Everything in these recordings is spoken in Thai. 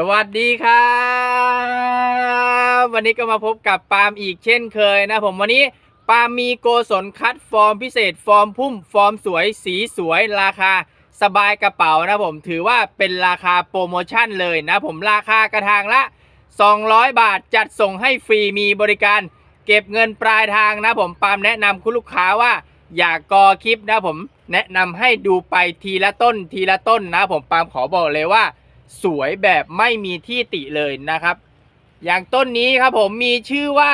สวัสดีครับวันนี้ก็มาพบกับปาล์มอีกเช่นเคยนะผมวันนี้ปาล์มมีโกศลคัดฟอร์มพิเศษ ฟอร์มพุ่ม ฟอร์มสวย สีสวยราคา สบายกระเป๋านะผมถือว่าเป็นราคาโปรโมชั่นเลยนะผมราคากระทางละ 200 บาทจัดส่งให้ฟรีมีบริการ เก็บเงินปลายทางนะผมปาล์มแนะนำคุณลูกค้าว่าอย่ากกอคลิปนะผมแนะนำให้ดูไปทีละต้นทีละต้นนะผมปาล์มขอบอกเลยว่า สวยแบบไม่มีที่ติเลยนะครับ อย่างต้นนี้ครับผมมีชื่อว่า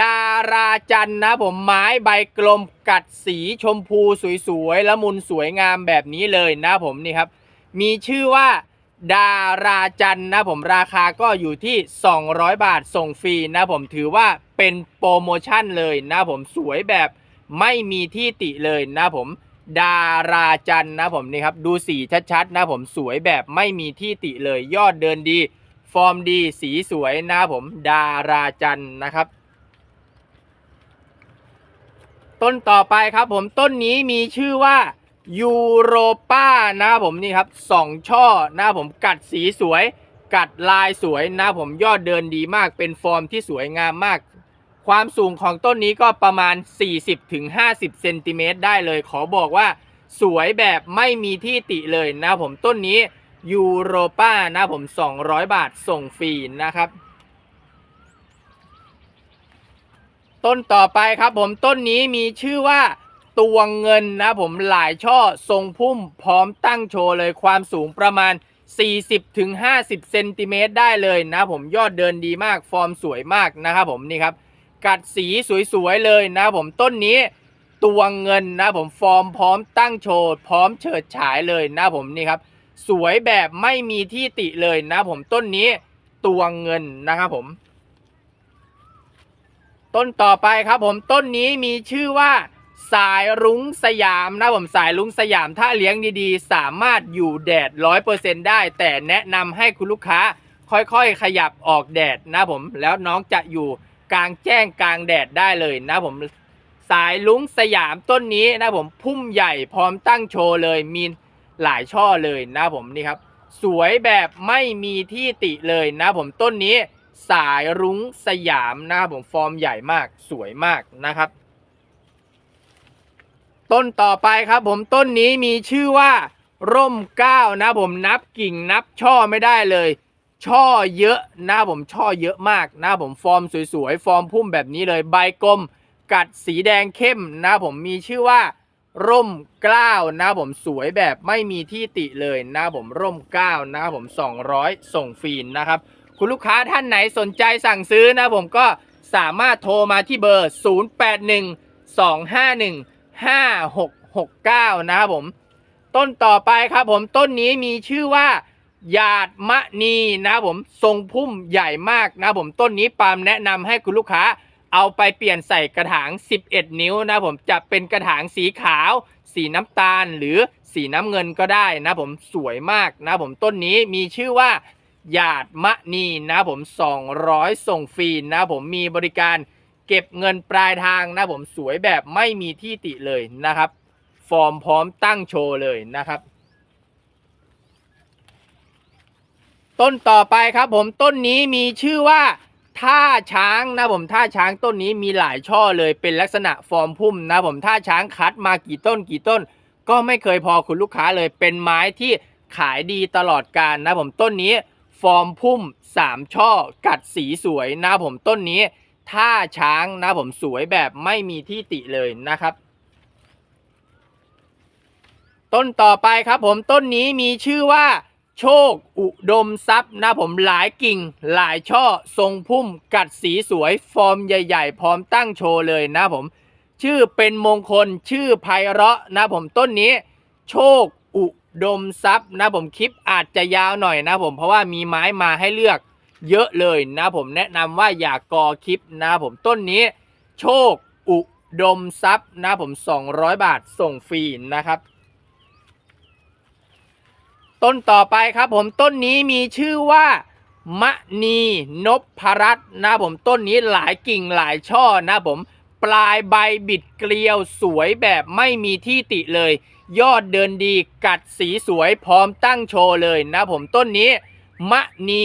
ดาราจันนะผมไม้ใบกลมกัดสีชมพูสวยๆละมุนสวยงามแบบนี้เลยนะผมนี่ครับ มีชื่อว่าดาราจันนะผมราคาก็อยู่ที่ 200 บาทส่งฟรีนะผมถือว่าเป็นโปรโมชั่นเลยนะผมสวยแบบไม่มีที่ติเลยนะผม ดาราจันนะผมนี่ครับดูสีชัดๆนะผมสวยแบบไม่มีที่ติเลยยอดเดินดี ฟอร์มดีสีสวยนะผมดาราจันนะครับ ต้นต่อไปครับผมต้นนี้มีชื่อว่ายูโรป้านะผมนี่ครับสองช่อนะผมกัดสีสวย กัดลายสวยนะผมยอดเดินดีมากเป็นฟอร์มที่สวยงามมาก ความสูงของต้นนี้ก็ประมาณ 40-50เซนติเมตรได้เลย ขอบอกว่าสวยแบบไม่มีที่ติเลยนะผมต้นนี้ยูโรป้านะผม 200 บาทส่งฟรีนะครับ ต้นต่อไปครับผมต้นนี้มีชื่อว่าตวงเงินนะผมหลายช่อทรงพุ่มพร้อมตั้งโชว์เลยความสูงประมาณ 40-50เซนติเมตรได้เลยนะผมยอดเดินดีมากฟอร์มสวยมากนะครับผมนี่ครับ กัดสีสวยๆเลยนะผมต้นนี้ตวงเงินนะผมฟอร์มพร้อมตั้งโชว์พร้อมเฉิดฉายเลยนะผมนี่ครับ สวยแบบไม่มีที่ติเลยนะผมต้นนี้ตวงเงินนะครับผม ต้นต่อไปครับผมต้นนี้มีชื่อว่าสายรุ้งสยามนะผมสายรุ้งสยามถ้าเลี้ยงดีๆ สามารถอยู่แดดร้อยเปอร์เซ็นได้ แต่แนะนำให้คุณลูกค้าค่อยๆ ขยับออกแดดนะผมแล้วน้องจะอยู่ กลางแจ้งกลางแดดได้เลยนะผมสายลุงสยามต้นนี้นะผมพุ่มใหญ่พร้อมตั้งโชว์เลยมีหลายช่อเลยนะผมนี่ครับ สวยแบบไม่มีที่ติเลยนะผมต้นนี้สายรุ้งสยามนะครับผมฟอร์มใหญ่มากสวยมากนะครับ ต้นต่อไปครับผมต้นนี้มีชื่อว่าร่มเก้านะผมนับกิ่งนับช่อไม่ได้เลย ช่อเยอะนะผมช่อเยอะมาก หนะผมฟอร์มสวยๆ ฟอร์มพุ่มแบบนี้เลยใบกลม กัดสีแดงเข้มหนะผมมีชื่อว่า ร่มกล้าวหนะผมสวยแบบไม่มีที่ติเลยหนะผมร่มกล้าวหนะผม 200 ส่งฟรีนะครับ คุณลูกค้าท่านไหนสนใจสั่งซื้อนะผมก็สามารถโทรมาที่เบอร์ 0812515669 นะครับผม ต้นต่อไปครับผมต้นนี้มีชื่อว่า หยาดมะนีนะครับผมทรงพุ่มใหญ่มากนะครับผมต้นนี้ปาล์มแนะนำให้คุณลูกค้าเอาไปเปลี่ยนใส่กระถาง 11 นิ้วนะผมจะเป็นกระถางสีขาว สีน้ำตาลหรือสีน้ำเงินก็ได้นะผมสวยมากนะผมต้นนี้มีชื่อว่าหยาดมะนีนะผม 200 ส่งฟรีนะผมมีบริการเก็บเงินปลายทางนะผมสวยแบบไม่มีที่ติเลยนะครับ ฟอร์มพร้อมตั้งโชว์เลยนะครับ ต้นต่อไปครับผมต้นนี้มีชื่อว่าท่าช้างนะผมท่าช้างต้นนี้มีหลายช่อเลยเป็นลักษณะฟอร์มพุ่มนะผมท่าช้างคัดมากี่ต้นกี่ต้น ก็ไม่เคยพอคุณลูกค้าเลยเป็นไม้ที่ขายดีตลอดการนะผมต้นนี้ฟอร์มพุ่ม 3 ช่อ กัดสีสวยนะผมต้นนี้ ท่าช้างนะผมสวยแบบไม่มีที่ติเลยนะครับ ต้นต่อไปครับผมต้นนี้มีชื่อว่า โชคอุดมทรัพย์นะผมหลายกิ่ง หลายช่อทรงพุ่มกัดสีสวย ฟอร์มใหญ่ ๆ พร้อมตั้งโชว์เลยนะผม ชื่อเป็นมงคลชื่อไพเราะนะผมต้นนี้ โชคอุดมทรัพย์นะผมคลิปอาจจะยาวหน่อยนะผมเพราะว่ามีไม้มาให้เลือกเยอะเลยนะผมแนะนำว่าอย่ากกอคลิปนะผมต้นนี้ โชคอุดมทรัพย์นะผม 200 บาทส่งฟรีนะครับ ต้นต่อไปครับผมต้นนี้มีชื่อว่ามะนีนพรัตน์นะผมต้นนี้หลายกิ่งหลายช่อนะผมปลายใบบิดเกลียวสวยแบบไม่มีที่ติเลย ยอดเดินดีกัดสีสวยพร้อมตั้งโชว์เลยนะผมต้นนี้มณี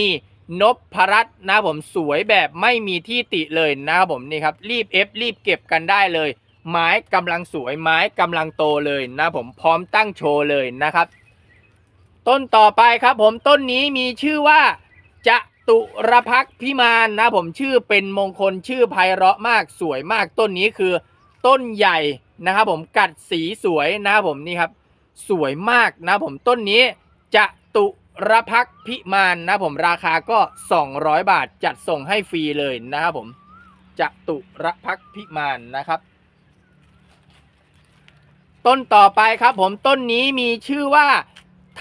นพรัตนะผมสวยแบบไม่มีที่ติเลยนะครับผมนี่ครับรีบเอฟรีบเก็บกันได้เลย ไม้กำลังสวยไม้กำลังโตเลยนะผมพร้อมตั้งโชว์เลยนะครับ ต้นต่อไปครับผมต้นนี้มีชื่อว่าจะตุรพักพิมานนะผมชื่อเป็นมงคลชื่อไพเราะมากสวยมากต้นนี้คือต้นใหญ่นะครับผมกัดสีสวยนะครับผมนี่ครับ สวยมากนะผมต้นนี้จะตุรพักพิมานนะผมราคาก็ 200 บาทจัดส่งให้ฟรีเลยนะครับผมจะตุรพักพิมานนะครับ ต้นต่อไปครับผมต้นนี้มีชื่อว่า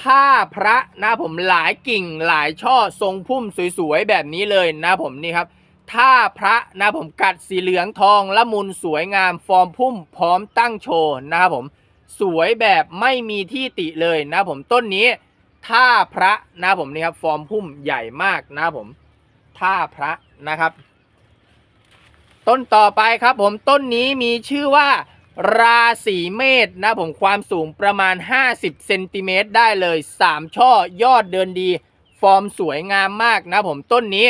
ท่าพระนะผมหลายกิ่งหลายช่อทรงพุ่มสวยๆแบบนี้เลยนะผมนี่ครับท่าพระนะผมกัดสีเหลืองทองละมุนสวยงามฟอร์มพุ่มพร้อมตั้งโชว์นะครับผมสวยแบบไม่มีที่ติเลยนะผมต้นนี้ท่าพระนะผมนี่ครับฟอร์มพุ่มใหญ่มากนะผมท่าพระนะครับ ต้นต่อไปครับผมต้นนี้มีชื่อว่า ราศีเมษนะผมความสูงประมาณ 50เซนติเมตรได้เลย 3 ช่อยอดเดินดี ฟอร์มสวยงามมากนะผมต้นนี้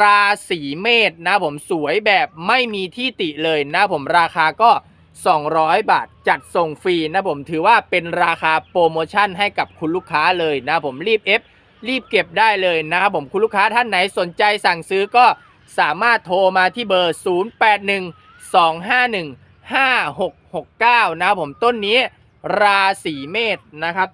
ราศีเมษนะผมสวยแบบไม่มีที่ติเลยนะผมราคาก็ 200 บาทจัดส่งฟรีนะผมถือว่าเป็นราคาโปรโมชั่นให้กับคุณลูกค้าเลยนะผมรีบเอฟรีบเก็บได้เลยนะครับผมคุณลูกค้าท่านไหนสนใจสั่งซื้อก็สามารถโทรมาที่เบอร์ 081 251 5669 นะครับผมต้นนี้ราศีเมษนะครับ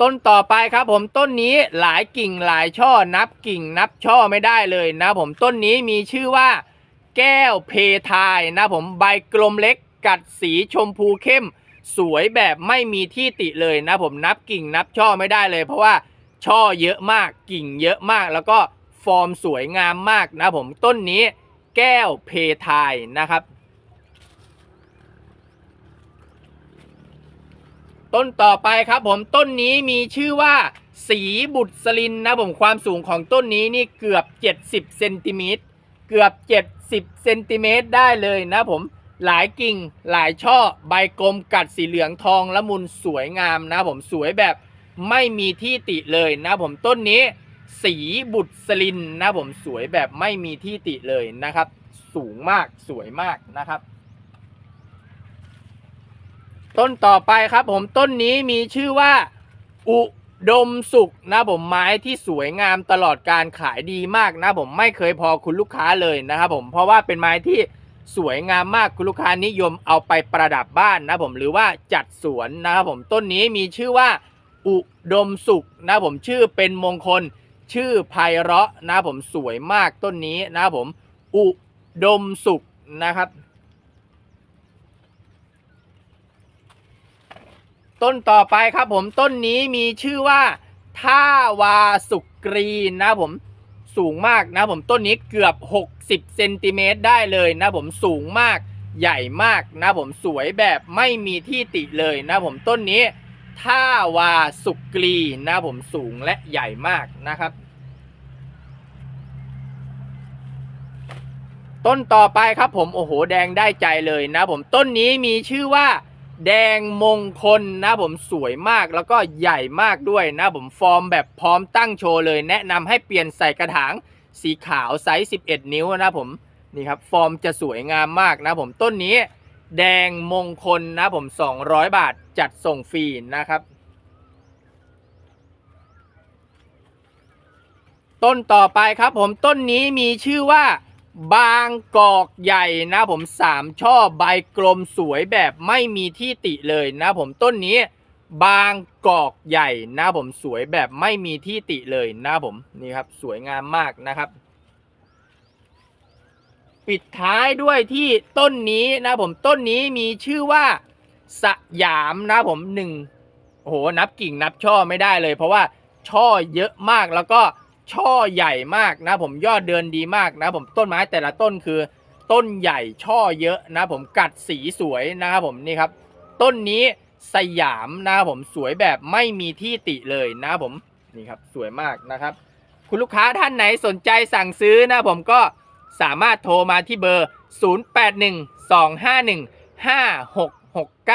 ต้นต่อไปครับผมต้นนี้หลายกิ่งหลายช่อนับกิ่งนับช่อไม่ได้เลยนะผมต้นนี้มีชื่อว่าแก้วเพทายนะผมใบกลมเล็กกัดสีชมพูเข้ม สวยแบบไม่มีที่ติเลยนะผมนับกิ่งนับช่อไม่ได้เลย เพราะว่าช่อเยอะมากกิ่งเยอะมากแล้วก็ฟอร์มสวยงามมากนะผมต้นนี้ แก้วเพทายนะครับ ต้นต่อไปครับผมต้นนี้มีชื่อว่า สีบุตรสลินนะผมความสูงของต้นนี้นี่เกือบ 70เซนติเมตรเกือบ 70เซนติเมตรได้เลยนะผมหลายกิ่งหลายช่อใบกลมกัดสีเหลืองทองละมุนสวยงามนะผมสวยแบบไม่มีที่ติเลยนะผมต้นนี้ สีบุตรสลินนะผมสวยแบบไม่มีที่ติเลยนะครับ สูงมากสวยมากนะครับ ต้นต่อไปครับผมต้นนี้มีชื่อว่า อุดมสุขนะผมไม้ที่สวยงามตลอดการขายดีมากนะผมไม่เคยพอคุณลูกค้าเลยนะครับผมเพราะว่าเป็นไม้ที่สวยงามมากคุณลูกค้านิยมเอาไปประดับบ้านนะผมหรือว่าจัดสวนนะครับผมต้นนี้มีชื่อว่า อุดมสุขนะผมชื่อเป็นมงคล ชื่อไพเราะนะผมสวยมากต้นนี้นะผม อุดมสุขนะครับ ต้นต่อไปครับผมต้นนี้มีชื่อว่าท่าวาสุกรีนะผมสูงมากนะผมต้นนี้เกือบ 60เซนติเมตรได้เลยนะผมสูงมากใหญ่มากนะผมสวยแบบไม่มีที่ติเลยนะผมต้นนี้ ท่าวาสุกรีนะผมสูงและใหญ่มากนะครับ ต้นต่อไปครับผมโอ้โหแดงได้ใจเลยนะผมต้นนี้มีชื่อว่าแดงมงคลนะผมสวยมากแล้วก็ใหญ่มากด้วยนะผมฟอร์มแบบพร้อมตั้งโชว์เลย แนะนำให้เปลี่ยนใส่กระถางสีขาวไซส์ 11 นิ้วนะผมนี่ครับฟอร์มจะสวยงามมากนะผมต้นนี้ แดงมงคลนะผม 200 บาทจัดส่งฟรีนะครับ ต้นต่อไปครับผมต้นนี้มีชื่อว่าบางกอกใหญ่นะผมสามช่อใบกลมสวยแบบไม่มีที่ติเลยนะผมต้นนี้บางกอกใหญ่นะผมสวยแบบไม่มีที่ติเลยนะผมนี่ครับสวยงามมากนะครับ ปิดท้ายด้วยที่ต้นนี้นะผมต้นนี้มีชื่อว่าสยามนะผมหนึ่งโอ้โหนับกิ่งนับช่อไม่ได้เลย เพราะว่าช่อเยอะมากแล้วก็ช่อใหญ่มากนะผมยอดเดินดีมากนะผมต้นไม้แต่ละต้นคือ ต้นใหญ่ช่อเยอะนะผมกัดสีสวยนะครับผมนี่ครับ ต้นนี้สยามนะครับผมสวยแบบไม่มีที่ติเลยนะผมนี่ครับสวยมากนะครับ คุณลูกค้าท่านไหนสนใจสั่งซื้อนะผมก็ สามารถโทรมาที่เบอร์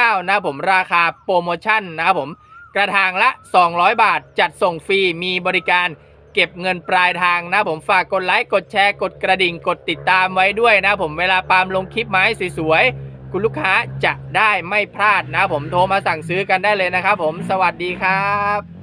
0812515669 นะผมราคาโปรโมชั่นนะครับผม กระถางละ 200 บาทจัดส่งฟรีมีบริการเก็บเงินปลายทางนะผมฝากกดไลค์กดแชร์กดกระดิ่งกดติดตามไว้ด้วยนะผมเวลาปาล์มลงคลิปไม้สวยๆคุณลูกค้าจะได้ไม่พลาดนะผมโทรมาสั่งซื้อกันได้เลยนะครับผมสวัสดีครับ